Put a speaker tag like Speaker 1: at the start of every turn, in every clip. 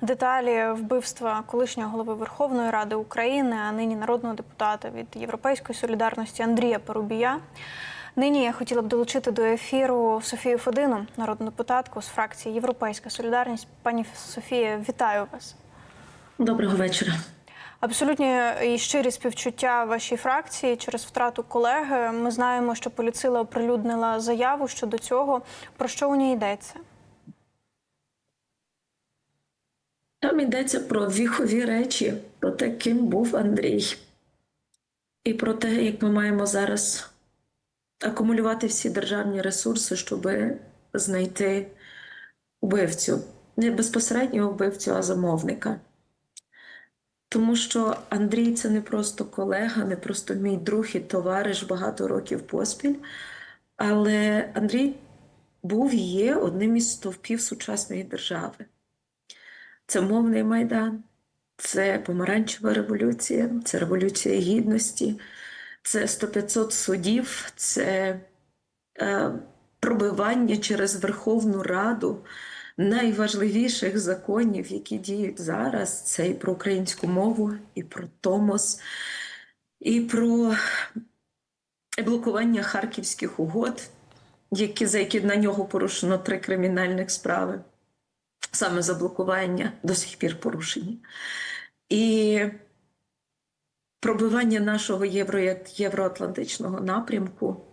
Speaker 1: деталі вбивства колишнього голови Верховної Ради України, а нині народного депутата від Європейської солідарності Андрія Парубія. Нині я хотіла б долучити до ефіру Софію Фодину, народну депутатку з фракції Європейська Солідарність. Пані Софія, вітаю вас.
Speaker 2: Доброго вечора.
Speaker 1: Абсолютні і щирі співчуття вашій фракції через втрату колеги. Ми знаємо, що поліцила оприлюднила заяву щодо цього. Про що у ній йдеться?
Speaker 2: Там йдеться про віхові речі, про те, ким був Андрій, і про те, як ми маємо зараз акумулювати всі державні ресурси, щоб знайти вбивцю. Не безпосереднього вбивцю, а замовника. Тому що Андрій це не просто колега, не просто мій друг і товариш багато років поспіль. Але Андрій був і є одним із стовпів сучасної держави. Це мовний майдан, це помаранчева революція, це революція гідності, це 100-500 судів, це е, пробивання через Верховну Раду найважливіших законів, які діють зараз. Це і про українську мову, і про Томос, і про блокування харківських угод, які, за які на нього порушено три кримінальних справи саме заблокування до сих пір порушені. І пробивання нашого євро, євроатлантичного напрямку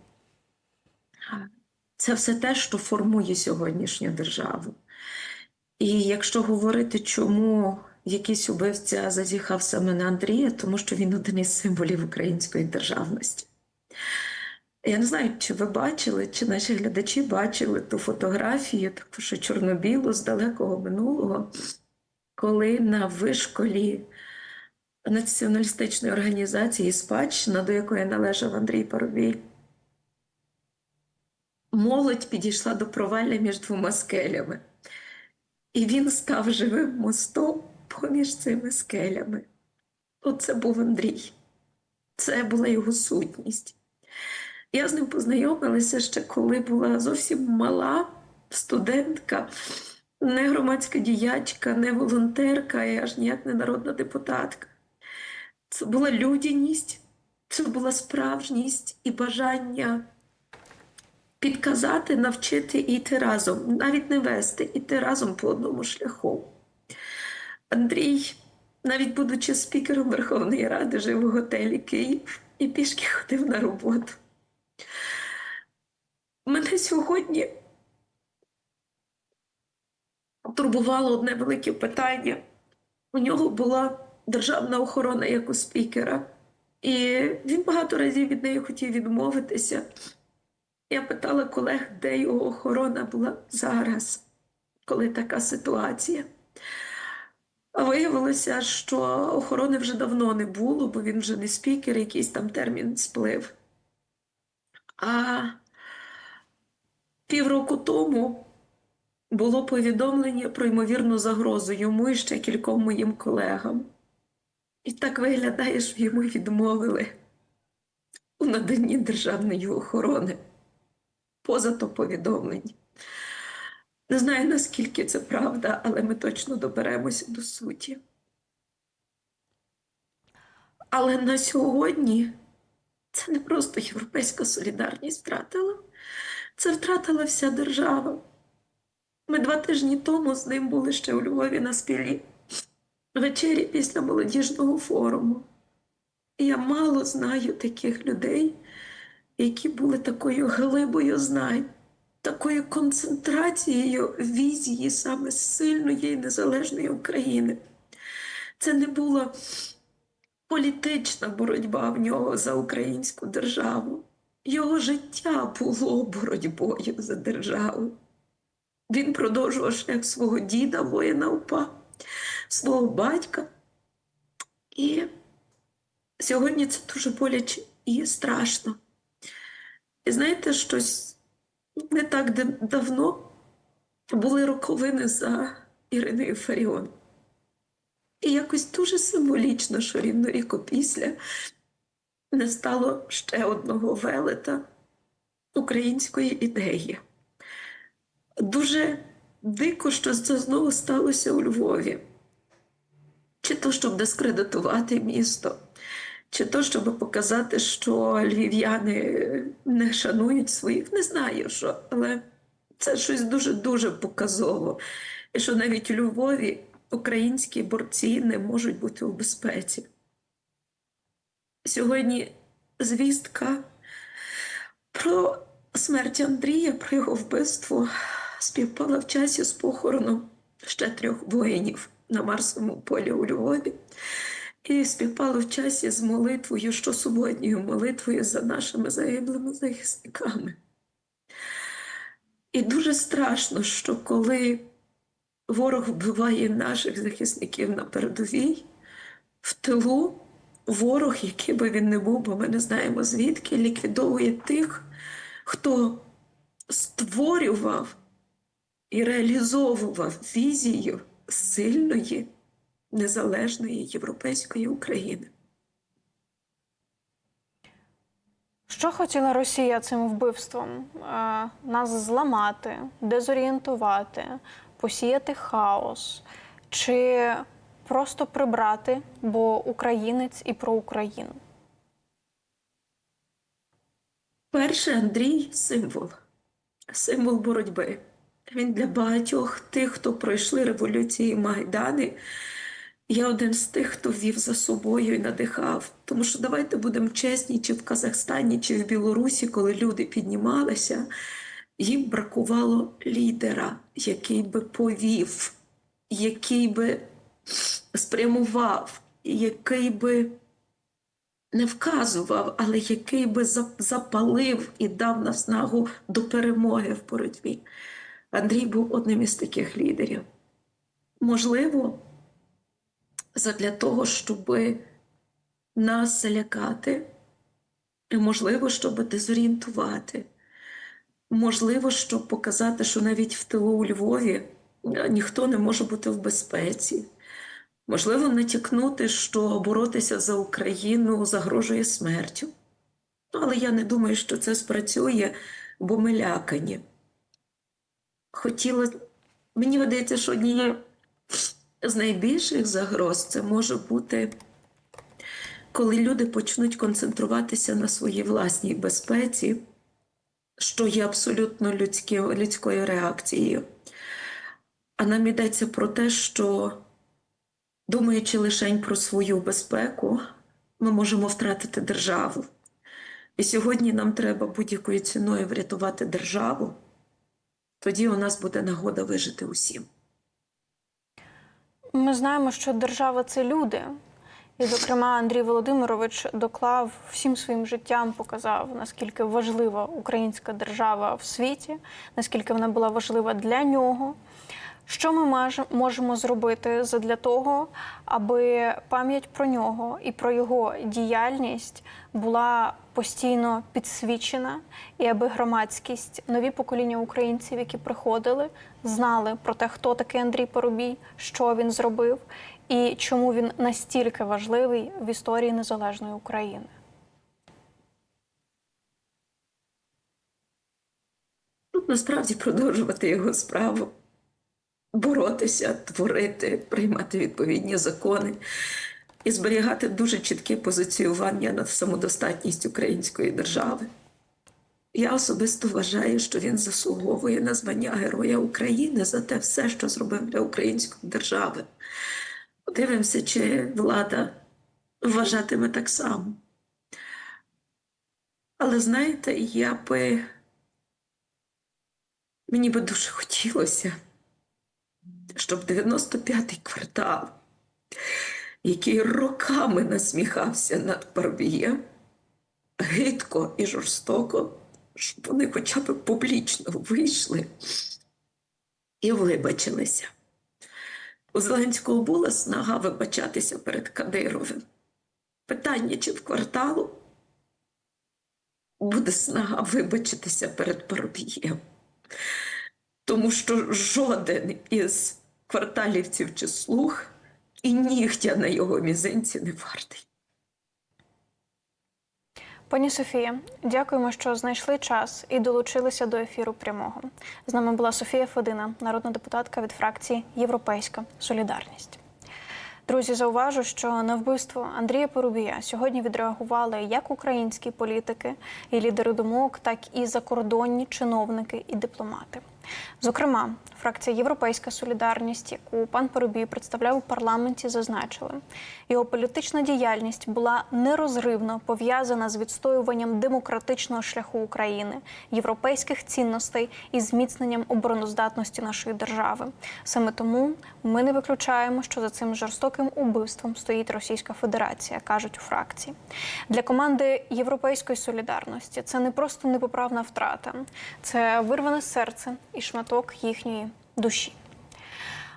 Speaker 2: це все те, що формує сьогоднішню державу. І якщо говорити, чому якийсь убивця зазіхав саме на Андрія, тому що він один із символів української державності. Я не знаю, чи ви бачили, чи наші глядачі бачили ту фотографію, таку що чорно-білу з далекого минулого, коли на вишколі націоналістичної організації спадщина, до якої належав Андрій Парубій, молодь підійшла до провалля між двома скелями. І він став живим мостом поміж цими скелями. Оце був Андрій. Це була його сутність. Я з ним познайомилася ще коли була зовсім мала студентка, не громадська діячка, не волонтерка, і аж ніяк не народна депутатка. Це була людяність, це була справжність і бажання підказати, навчити і йти разом, навіть не вести, іти разом по одному шляху. Андрій, навіть будучи спікером Верховної Ради, жив у готелі Київ і пішки ходив на роботу. Мене сьогодні турбувало одне велике питання. У нього була державна охорона як у спікера, і він багато разів від неї хотів відмовитися. Я питала колег, де його охорона була зараз, коли така ситуація. А виявилося, що охорони вже давно не було, бо він вже не спікер, якийсь там термін сплив. А півроку тому було повідомлення про ймовірну загрозу йому і ще кільком моїм колегам. І так виглядає, що йому відмовили у наданні державної охорони поза то повідомлення. Не знаю, наскільки це правда, але ми точно доберемося до суті. Але на сьогодні це не просто європейська солідарність втратила, це втратила вся держава. Ми два тижні тому з ним були ще у Львові на спілі вечері після молодіжного форуму. Я мало знаю таких людей, які були такою глибою знань, такою концентрацією візії саме сильної і незалежної України. Це не була політична боротьба в нього за українську державу. Його життя було боротьбою за державу. Він продовжував шлях свого діда, воїна УПА, свого батька. І сьогодні це дуже боляче і страшно. І знаєте, щось не так давно були роковини за Іриною Фаріон. І якось дуже символічно, що рівно рік опісля не стало ще одного велета української ідеї. Дуже дико, що це знову сталося у Львові. Чи то, щоб дискредитувати місто, чи то, щоб показати, що львів'яни не шанують своїх, не знаю що, але це щось дуже-дуже показово. І що навіть у Львові українські борці не можуть бути у безпеці. Сьогодні звістка про смерть Андрія, про його вбивство співпала в часі з похороном ще трьох воїнів на Марсовому полі у Львові. І співпало в часі з молитвою, щосуботньою молитвою за нашими загиблими захисниками. І дуже страшно, що коли ворог вбиває наших захисників на передовій, в тилу ворог, який би він не був, бо ми не знаємо звідки, ліквідовує тих, хто створював і реалізовував візію сильної, незалежної європейської України.
Speaker 1: Що хотіла Росія цим вбивством? Е, Нас зламати, дезорієнтувати, посіяти хаос чи просто прибрати, бо українець і про Україну?
Speaker 2: Перший Андрій символ, символ боротьби. Він для багатьох тих, хто пройшли революції Майдани. Я один з тих, хто вів за собою і надихав. Тому що давайте будемо чесні, чи в Казахстані, чи в Білорусі, коли люди піднімалися, їм бракувало лідера, який би повів, який би спрямував, який би не вказував, але який би запалив і дав наснагу до перемоги в боротьбі. Андрій був одним із таких лідерів. Можливо, задля того, щоб нас залякати, і, можливо, щоб дезорієнтувати, можливо, щоб показати, що навіть в тилу у Львові е, ніхто не може бути в безпеці. Можливо, натякнути, що боротися за Україну загрожує смертю. Ну, але я не думаю, що це спрацює, бо ми лякані. Хотіла, мені видається, що однією з найбільших загроз це може бути, коли люди почнуть концентруватися на своїй власній безпеці, що є абсолютно людські, людською реакцією. А нам йдеться про те, що Думаючи лише про свою безпеку, ми можемо втратити державу. І сьогодні нам треба будь-якою ціною врятувати державу. Тоді у нас буде нагода вижити усім.
Speaker 1: Ми знаємо, що держава це люди. І, зокрема, Андрій Володимирович доклав всім своїм життям, показав, наскільки важлива українська держава в світі, наскільки вона була важлива для нього. Що ми можемо зробити для того, аби пам'ять про нього і про його діяльність була постійно підсвічена, і аби громадськість, нові покоління українців, які приходили, знали про те, хто такий Андрій Поробій, що він зробив і чому він настільки важливий в історії незалежної України.
Speaker 2: Насправді продовжувати його справу, боротися, творити, приймати відповідні закони і зберігати дуже чітке позиціювання на самодостатність української держави. Я особисто вважаю, що він заслуговує на звання Героя України за те все, що зробив для української держави. Подивимося, чи влада вважатиме так само. Але знаєте, я би мені би дуже хотілося, щоб 95-й квартал, який роками насміхався над Парубієм, гидко і жорстоко, щоб вони хоча б публічно вийшли і вибачилися. У Зеленського була снага вибачатися перед Кадировим. Питання, чи в кварталу буде снага вибачитися перед Парубієм. Тому що жоден із кварталівців чи слуг і нігтя на його мізинці не вартий.
Speaker 1: Пані Софія, дякуємо, що знайшли час і долучилися до ефіру прямого. З нами була Софія Федина, народна депутатка від фракції Європейська Солідарність. Друзі, зауважу, що на вбивство Андрія Порубія сьогодні відреагували як українські політики і лідери думок, так і закордонні чиновники і дипломати. Зокрема, фракція Європейська Солідарність, яку пан Порубій представляв у парламенті, зазначили, його політична діяльність була нерозривно пов'язана з відстоюванням демократичного шляху України, європейських цінностей і зміцненням обороноздатності нашої держави. Саме тому ми не виключаємо, що за цим жорстоким убивством стоїть Російська Федерація, кажуть у фракції. Для команди Європейської солідарності це не просто непоправна втрата, це вирване серце і шматок їхньої душі.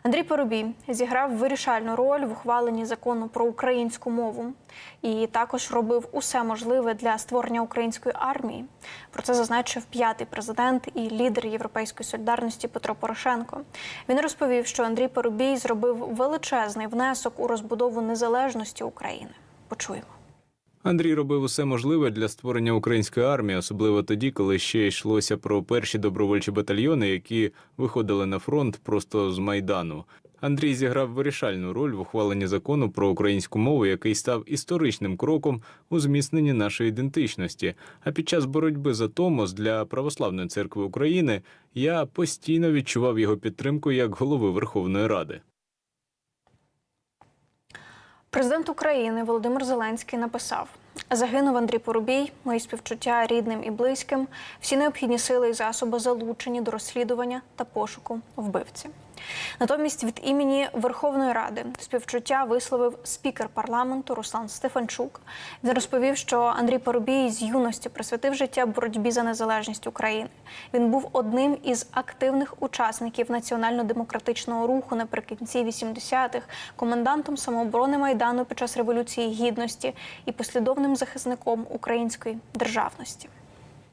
Speaker 1: Андрій Поробій зіграв вирішальну роль в ухваленні закону про українську мову і також робив усе можливе для створення української армії. Про це зазначив п'ятий президент і лідер Європейської солідарності Петро Порошенко. Він розповів, що Андрій Поробій зробив величезний внесок у розбудову незалежності України. Почуємо.
Speaker 3: Андрій робив усе можливе для створення української армії, особливо тоді, коли ще йшлося про перші добровольчі батальйони, які виходили на фронт просто з майдану. Андрій зіграв вирішальну роль в ухваленні закону про українську мову, який став історичним кроком у зміцненні нашої ідентичності. А під час боротьби за Томос для православної церкви України я постійно відчував його підтримку як голови Верховної Ради.
Speaker 1: Президент України Володимир Зеленський написав: загинув Андрій Порубій, мої співчуття рідним і близьким. Всі необхідні сили і засоби залучені до розслідування та пошуку вбивці. Натомість від імені Верховної Ради співчуття висловив спікер парламенту Руслан Стефанчук. Він розповів, що Андрій Поробій з юності присвятив життя боротьбі за незалежність України. Він був одним із активних учасників національно-демократичного руху наприкінці 80-х, комендантом самооборони майдану під час революції гідності і послідовним захисником української державності.